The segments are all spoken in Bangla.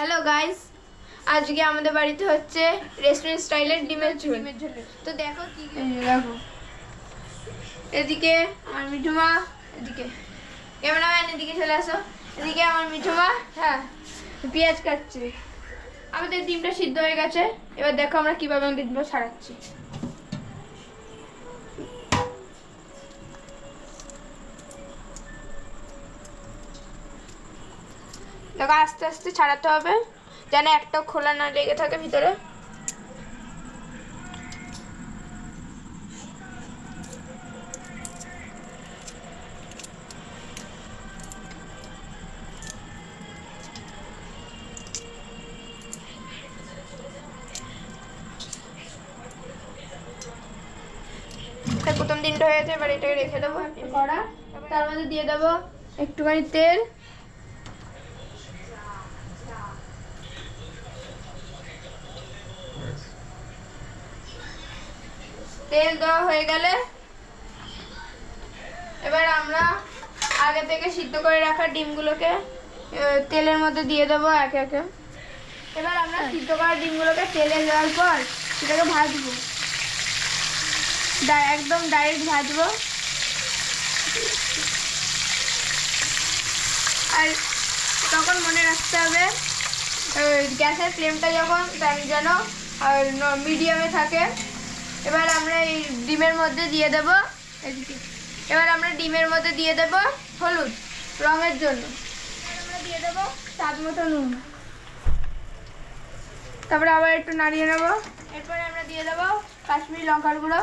হ্যালো গাইস আজকে আমাদের বাড়িতে হচ্ছে রেস্টুরেন্ট স্টাইলের ডিমের ঝোল। তো দেখো কি দেখো। এদিকে আমার মিঠুমা এদিকে ক্যামেরাম্যান এদিকে চলে আসো। এদিকে আমার মিঠুমা হ্যাঁ পেঁয়াজ কাটছে। আমাদের ডিমটা সিদ্ধ হয়ে গেছে। এবার দেখো আমরা কীভাবে আমাদের ডিমটা ছাড়াচ্ছি দেখো আস্তে আস্তে ছাড়াতে হবে, যেন একটাও খোলা না লেগে থাকে ভিতরে। প্রথম দিনটা হয়েছে এবার এটাকে রেখে দেবো। কড়া, তার মধ্যে দিয়ে দেবো একটুখানি তেল তেল দেওয়া হয়ে গেলে এবার আমরা আগে থেকে সিদ্ধ করে রাখা ডিমগুলোকে তেলের মধ্যে দিয়ে দেবো একে একে। এবার আমরা সিদ্ধ করা ডিমগুলোকে তেলে দেওয়ার পর সেটাকে ভাজবো। একদম ডাইরেক্ট ভাজবো। আর তখন মনে রাখতে হবে গ্যাসের ফ্লেমটা যখন যেন মিডিয়ামে থাকে এবার আমরা এই ডিমের মধ্যে দিয়ে দেব এবার আমরা ডিমের মধ্যে দিয়ে দেব হলুদ রঙের জন্য। আমরা দিয়ে দেব স্বাদ মতো নুন। তারপরে আবার একটু নাড়িয়ে নেব। এরপরে আমরা দিয়ে দেব কাশ্মীরি লঙ্কার গুঁড়ো।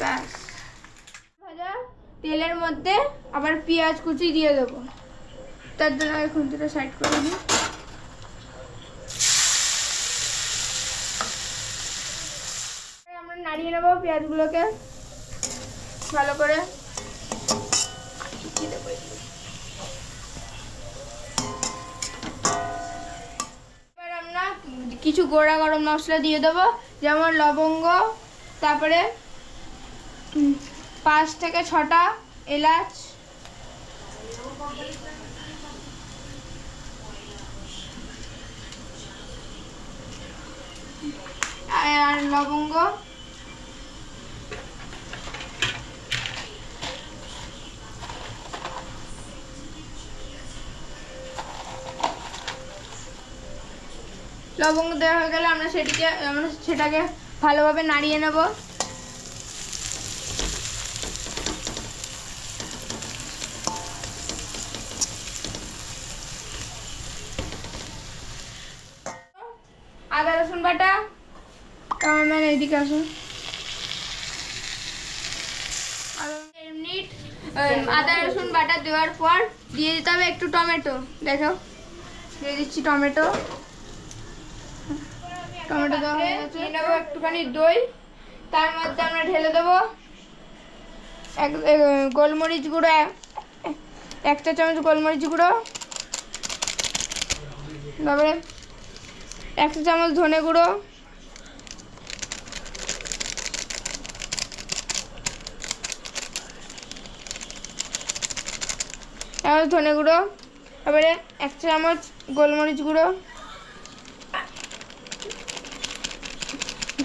ব্যাস। ভাজা তেলের মধ্যে আবার পেঁয়াজ কুচি দিয়ে দেবো। তার জন্য আমি খুন্তিটা সাইড করে দিই নাড়িয়ে নেব পেঁয়াজগুলোকে ভালো করে। আমরা কিছু গোড়া গরম মশলা দিয়ে দেবো, যেমন লবঙ্গ, তারপরে পাঁচ থেকে ছটা এলাচ। আর লবঙ্গ লবঙ্গ দেওয়া হয়ে গেলে আমরা সেটিকে আমরা সেটাকে ভালোভাবে নাড়িয়ে নেব। আদা, রসুন বাটা ক্যামেরাম্যান এইদিকে আসুন। মিনিট আদা, রসুন বাটা দেওয়ার পর দিয়ে দিতে হবে একটু টমেটো। দেখো, দিয়ে দিচ্ছি টমেটো। টমেটো দেওয়া হয়ে গেছে। নিয়ে নেব একটুখানি দই। তার মধ্যে আমরা ঢেলে দেবো এক গোলমরিচ গুঁড়ো এক চা চামচ গোলমরিচ গুঁড়ো, তারপরে এক চা চামচ ধনে গুঁড়ো চামচ ধনে গুঁড়ো, তারপরে এক চামচ গোলমরিচ গুঁড়ো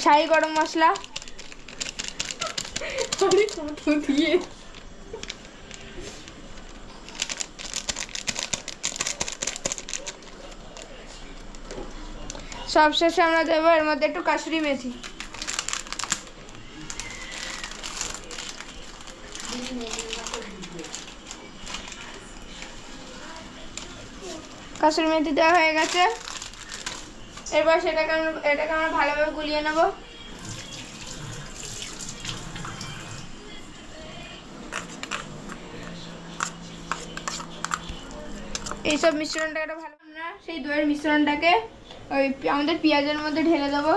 শাহি গরম মশলা। সব শেষে আমরা দেবো এর মধ্যে একটু কাসুরি মেথি। কাসুরি মেথি দেওয়া হয়ে গেছে। এবার সেটাকে আমরা, এটাকে আমরা ভালোভাবে গুলিয়ে নেব। এইসব মিশ্রণটাকে একটা ভালো আমরা সেই দইয়ের মিশ্রণটাকে ওই আমাদের পেঁয়াজের মধ্যে ঢেলে দেবো।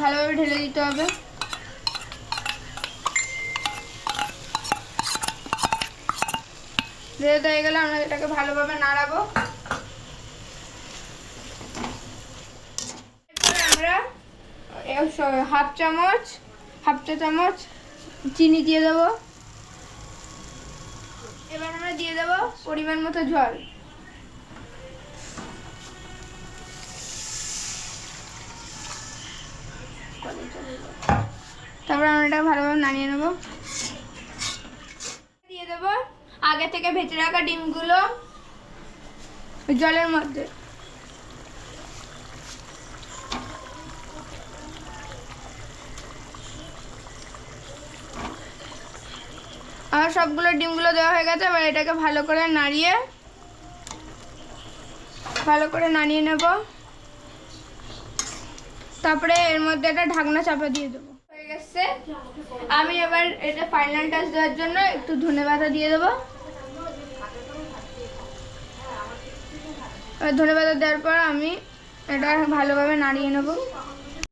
ভালোভাবে ঢেলে দিতে হবে। ঢেলে হয়ে গেলে আমরা এটাকে ভালোভাবে নাড়াবো এরপরে আমরা হাফ চামচ হাফ চা চামচ চিনি দিয়ে দেবো। এবার আমরা দিয়ে দেবো পরিমাণ মতো জল। তারপর আমরা এটা ভালোভাবে নাড়িয়ে নেব। দিয়ে দেবো আগে থেকে ভেজে রাখা ডিমগুলো জলের মধ্যে। আমার সবগুলো ডিমগুলো দেওয়া হয়ে গেছে, এবার এটাকে ভালো করে নাড়িয়ে, ভালো করে নাড়িয়ে নেব। তারপরে এর মধ্যে একটা ঢাকনা চাপা দিয়ে দেবো। হয়ে গেছে। আমি এবার এটা ফাইনাল টাচ দেওয়ার জন্য একটু ধনে পাতা দিয়ে দেবো। ধনে পাতা দেওয়ার পর আমি এটা ভালোভাবে নাড়িয়ে নেব।